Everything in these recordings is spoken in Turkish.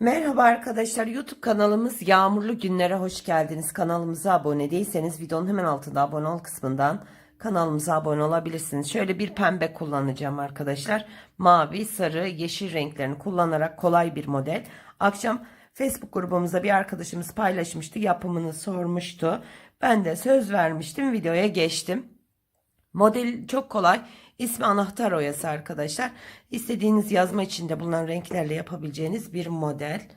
Merhaba arkadaşlar YouTube kanalımız Yağmurlu Günlere hoş geldiniz. Kanalımıza abone değilseniz videonun hemen altında abone ol kısmından kanalımıza abone olabilirsiniz. Şöyle bir pembe kullanacağım arkadaşlar. Mavi, sarı, yeşil renklerini kullanarak kolay bir model. Akşam Facebook grubumuzda bir arkadaşımız paylaşmıştı. Yapımını sormuştu. Ben de söz vermiştim. Videoya geçtim. Model çok kolay. İsmi anahtar oyası arkadaşlar. İstediğiniz yazma içinde bulunan renklerle yapabileceğiniz bir model.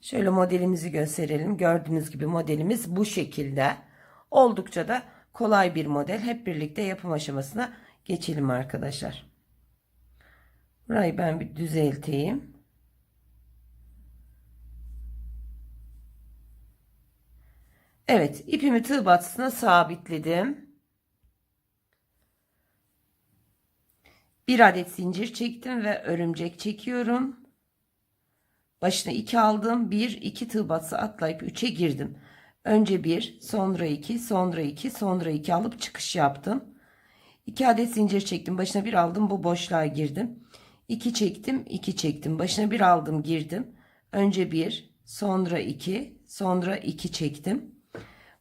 Şöyle modelimizi gösterelim. Gördüğünüz gibi modelimiz bu şekilde. Oldukça da kolay bir model. Hep birlikte yapım aşamasına geçelim arkadaşlar. Burayı ben bir düzelteyim. Evet ipimi tığ batısına sabitledim. Bir adet zincir çektim ve örümcek çekiyorum. Başına 2 aldım. 1 2 tığ batısı atlayıp 3'e girdim. Önce 1, sonra 2, sonra 2, sonra 2 alıp çıkış yaptım. 2 adet zincir çektim. Başına 1 aldım. Bu boşluğa girdim. 2 çektim, 2 çektim. Başına 1 aldım, girdim. Önce 1, sonra 2, sonra 2 çektim.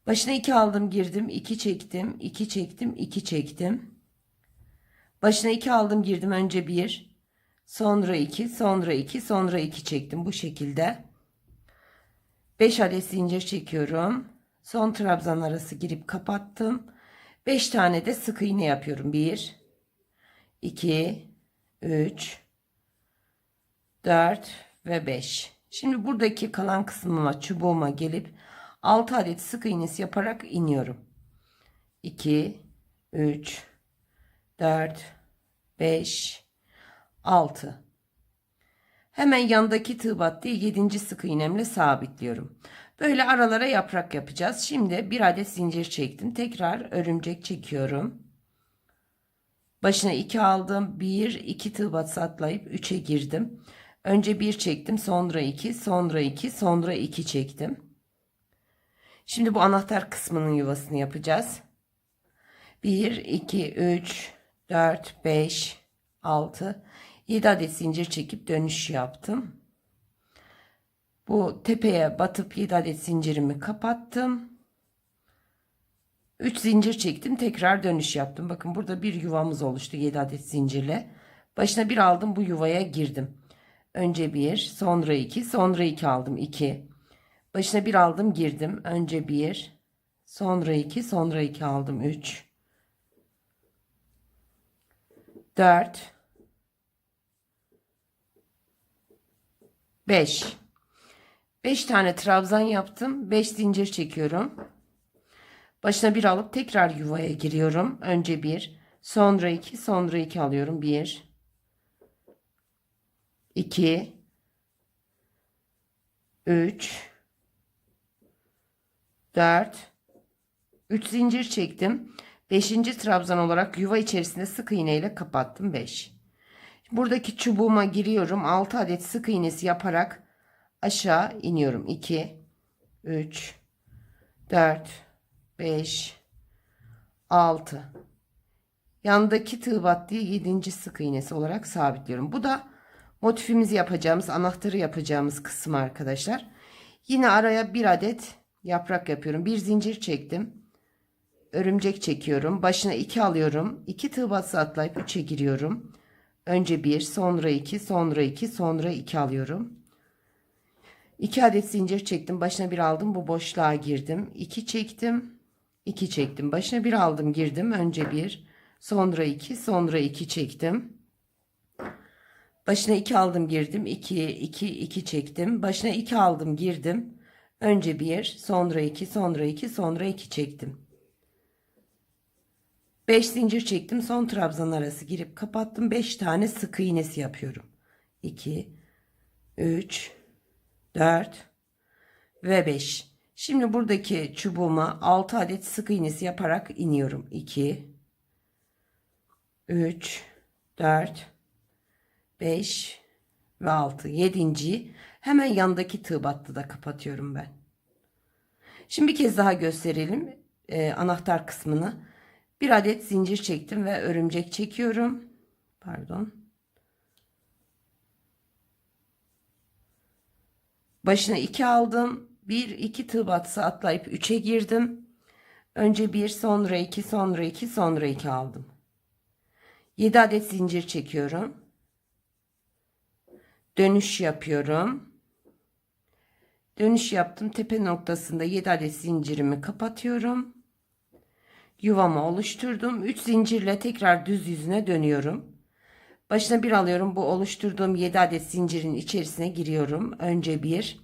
Başına 2 aldım, girdim. 2 çektim, 2 çektim, 2 çektim. Başına 2 aldım girdim. Önce 1, sonra 2, sonra 2, sonra 2 çektim. Bu şekilde. 5 adet zincir çekiyorum. Son trabzan arası girip kapattım. 5 tane de sık iğne yapıyorum. 1, 2, 3, 4 ve 5. Şimdi buradaki kalan kısmıma çubuğuma gelip 6 adet sık iğnesi yaparak iniyorum. 2, 3, 4, 5, 6. Hemen yandaki tığ battığı 7. sık iğnemle sabitliyorum. Böyle aralara yaprak yapacağız. Şimdi bir adet zincir çektim. Tekrar örümcek çekiyorum. Başına 2 aldım. 1, 2 tığ batısı atlayıp 3'e girdim. Önce 1 çektim. Sonra 2, sonra 2, sonra 2 çektim. Şimdi bu anahtar kısmının yuvasını yapacağız. 1, 2, 3, 4, 5, 6, 7 adet zincir çekip dönüş yaptım. Bu tepeye batıp 7 adet zincirimi kapattım. 3 zincir çektim tekrar dönüş yaptım. Bakın burada bir yuvamız oluştu 7 adet zincirle. Başına bir aldım bu yuvaya girdim. Önce 1 sonra 2 sonra 2 aldım 2. Başına bir aldım girdim. Önce 1 sonra 2 sonra 2 aldım 3. 4 5 5 tane trabzan yaptım. 5 zincir çekiyorum. Başına bir alıp tekrar yuvaya giriyorum. Önce 1, sonra 2, sonra 2 alıyorum. 1 2 3 4 3 zincir çektim. 5. trabzan olarak yuva içerisinde sık iğne ile kapattım 5. Buradaki çubuğuma giriyorum. 6 adet sık iğnesi yaparak aşağı iniyorum. 2 3 4 5 6 Yandaki tığ battığı 7. sık iğnesi olarak sabitliyorum. Bu da motifimizi yapacağımız, anahtarı yapacağımız kısım arkadaşlar. Yine araya bir adet yaprak yapıyorum. Bir zincir çektim örümcek çekiyorum. Başına 2 alıyorum. 2 tığ batısı atlayıp 3'e giriyorum. Önce 1, sonra 2, sonra 2, sonra 2 alıyorum. 2 adet zincir çektim. Başına 1 aldım. Bu boşluğa girdim. 2 çektim. 2 çektim. Başına 1 aldım, girdim. Önce 1, sonra 2, sonra 2 çektim. Başına 2 aldım, girdim. 2, 2, 2 çektim. Başına 2 aldım, girdim. Önce 1, sonra 2, sonra 2, sonra 2 çektim. 5 zincir çektim. Son trabzan arası girip kapattım. 5 tane sık iğnesi yapıyorum. 2 3 4 ve 5. Şimdi buradaki çubuğuma 6 adet sık iğnesi yaparak iniyorum. 2 3 4 5 ve 6. 7. Hemen yandaki tığ battı da kapatıyorum ben. Şimdi bir kez daha gösterelim e, anahtar kısmını. Bir adet zincir çektim ve örümcek çekiyorum. Pardon. Başına 2 aldım. 1 2 tığ batısı atlayıp 3'e girdim. Önce 1 sonra 2 sonra 2 sonra 2 aldım. 7 adet zincir çekiyorum. Dönüş yapıyorum. Dönüş yaptım. Tepe noktasında 7 adet zincirimi kapatıyorum. Yuvamı oluşturdum. 3 zincirle tekrar düz yüzüne dönüyorum. Başına bir alıyorum. Bu oluşturduğum 7 adet zincirin içerisine giriyorum. Önce 1,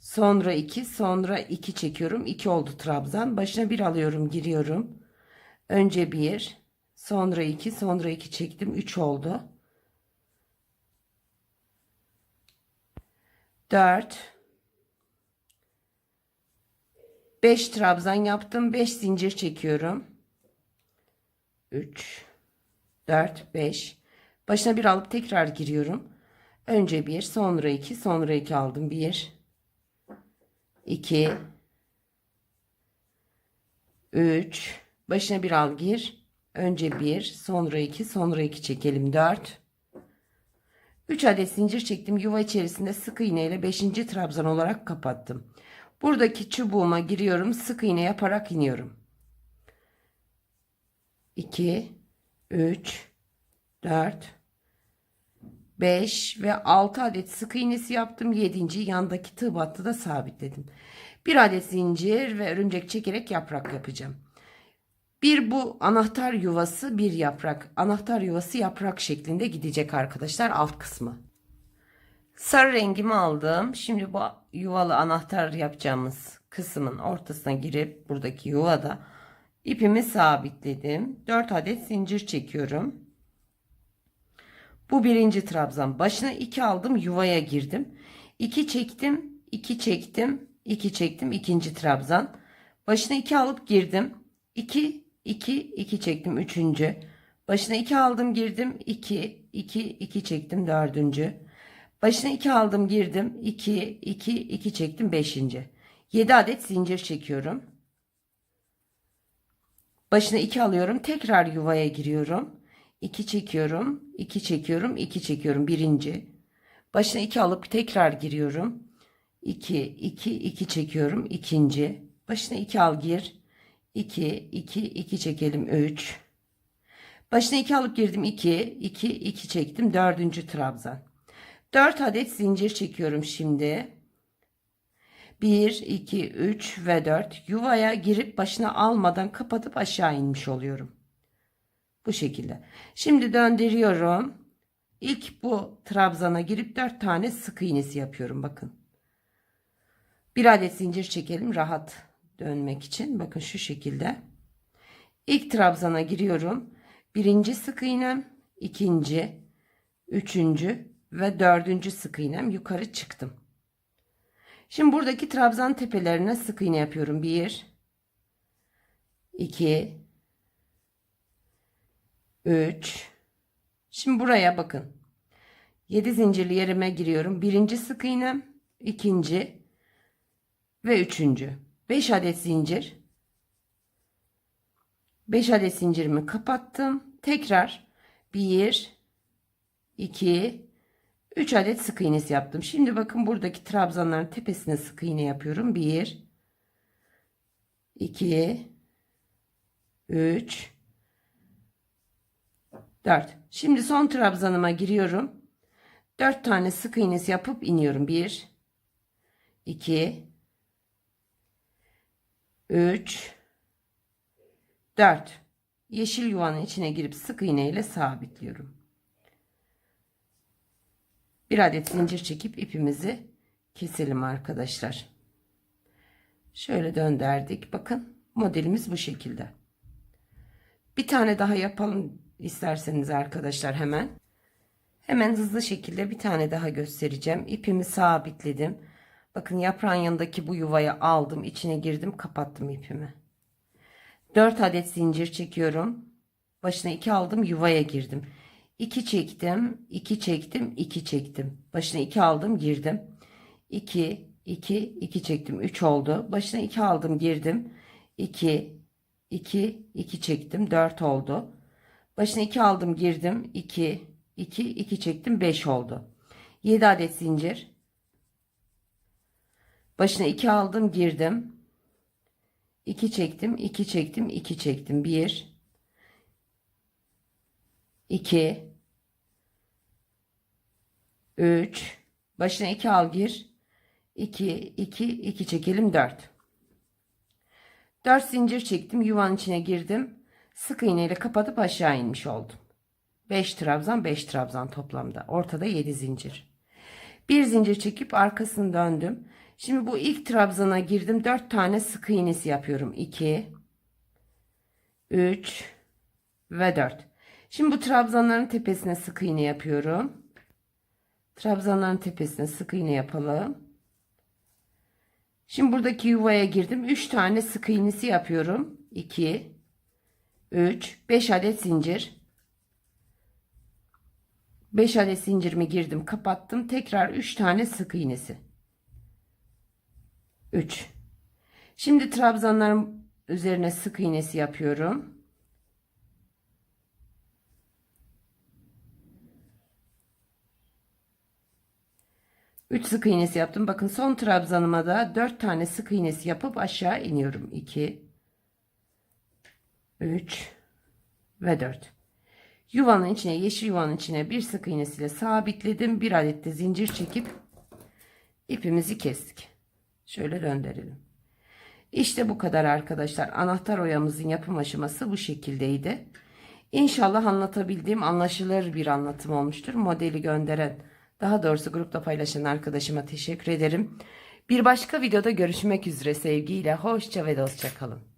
sonra 2, sonra 2 çekiyorum. 2 oldu trabzan. Başına bir alıyorum, giriyorum. Önce 1, sonra 2, sonra 2 çektim. 3 oldu. 4 5 trabzan yaptım. 5 zincir çekiyorum. 3 4 5 Başına bir alıp tekrar giriyorum. Önce 1, sonra 2, sonra 2 aldım. 1 2 3 Başına bir al gir. Önce 1, sonra 2, sonra 2 çekelim. 4 3 adet zincir çektim. Yuva içerisinde sık iğne ile 5. trabzan olarak kapattım. Buradaki çubuğuma giriyorum. Sık iğne yaparak iniyorum. 2 3 4 5 ve 6 adet sık iğnesi yaptım. 7. yandaki tığ battı da sabitledim. Bir adet zincir ve örümcek çekerek yaprak yapacağım. Bir bu anahtar yuvası bir yaprak. Anahtar yuvası yaprak şeklinde gidecek arkadaşlar alt kısmı. Sarı rengimi aldım. Şimdi bu yuvalı anahtar yapacağımız kısmın ortasına girip buradaki yuvada ipimi sabitledim. 4 adet zincir çekiyorum. Bu birinci trabzan. Başına 2 aldım yuvaya girdim. 2 çektim, 2 çektim, 2 çektim ikinci trabzan. Başına 2 alıp girdim. 2 2 2 çektim üçüncü. Başına 2 aldım girdim. 2 2 2 çektim dördüncü. Başına 2 aldım girdim. 2 2 2 çektim beşinci. 7 adet zincir çekiyorum. Başına 2 alıyorum. Tekrar yuvaya giriyorum. 2 çekiyorum. 2 çekiyorum. 2 çekiyorum. Birinci. Başına 2 alıp tekrar giriyorum. 2 2 2 çekiyorum. ikinci. Başına 2 al gir. 2 2 2 çekelim 3. Başına 2 alıp girdim 2 2 2 çektim. Dördüncü trabzan. 4 adet zincir çekiyorum şimdi. 1, 2, 3 ve 4 yuvaya girip başına almadan kapatıp aşağı inmiş oluyorum. Bu şekilde. Şimdi döndürüyorum. İlk bu trabzana girip 4 tane sık iğnesi yapıyorum bakın. Bir adet zincir çekelim rahat dönmek için. Bakın şu şekilde. İlk trabzana giriyorum. Birinci sık iğnem, ikinci, üçüncü ve dördüncü sık iğnem yukarı çıktım. Şimdi buradaki trabzan tepelerine sık iğne yapıyorum. Bir, iki, üç. Şimdi buraya bakın. Yedi zincirli yerime giriyorum. Birinci sık iğnem, ikinci ve üçüncü. Beş adet zincir. Beş adet zincirimi kapattım. Tekrar bir, iki, üç adet sık iğnesi yaptım. Şimdi bakın buradaki trabzanların tepesine sık iğne yapıyorum. Bir, iki, üç, dört. Şimdi son trabzanıma giriyorum. Dört tane sık iğnesi yapıp iniyorum. Bir, iki, 3 4 yeşil yuvanın içine girip sık iğne ile sabitliyorum. Bir adet zincir çekip ipimizi keselim arkadaşlar. Şöyle döndürdük. Bakın modelimiz bu şekilde. Bir tane daha yapalım isterseniz arkadaşlar hemen. Hemen hızlı şekilde bir tane daha göstereceğim. İpimi sabitledim. Bakın yaprağın yanındaki bu yuvaya aldım. içine girdim. Kapattım ipimi. 4 adet zincir çekiyorum. Başına 2 aldım. Yuvaya girdim. 2 çektim. 2 çektim. 2 çektim. Başına 2 aldım. Girdim. 2 2 2 çektim. 3 oldu. Başına 2 aldım. Girdim. 2 2 2 çektim. 4 oldu. Başına 2 aldım. Girdim. 2 2 2 çektim. 5 oldu. 7 adet zincir Başına 2 aldım girdim. 2 çektim 2 çektim 2 çektim 1 2 3 başına 2 al gir. 2 2 2 çekelim 4 4 zincir çektim yuvanın içine girdim. Sık iğneyle kapatıp aşağı inmiş oldum. 5 trabzan 5 trabzan toplamda. Ortada 7 zincir. Bir zincir çekip arkasını döndüm. Şimdi bu ilk trabzana girdim. 4 tane sık iğnesi yapıyorum. 2 3 ve 4 şimdi bu trabzanların tepesine sık iğne yapıyorum trabzanların tepesine sık iğne yapalım Şimdi buradaki yuvaya girdim. 3 tane sık iğnesi yapıyorum. 2 3 5 adet zincir. 5 adet zincirimi girdim, kapattım. Tekrar 3 tane sık iğnesi. 3. Şimdi trabzanların üzerine sık iğnesi yapıyorum. Üç sık iğnesi yaptım. Bakın son trabzanıma da 4 tane sık iğnesi yapıp aşağı iniyorum. 2 3 ve 4. Yuvanın içine, yeşil yuvanın içine bir sık iğnesiyle sabitledim. Bir adet de zincir çekip ipimizi kestik. Şöyle döndürelim. İşte bu kadar arkadaşlar. Anahtar oyamızın yapım aşaması bu şekildeydi. İnşallah anlatabildiğim anlaşılır bir anlatım olmuştur. Modeli gönderen, daha doğrusu grupta paylaşan arkadaşıma teşekkür ederim. Bir başka videoda görüşmek üzere sevgiyle. Hoşça ve dostça kalın.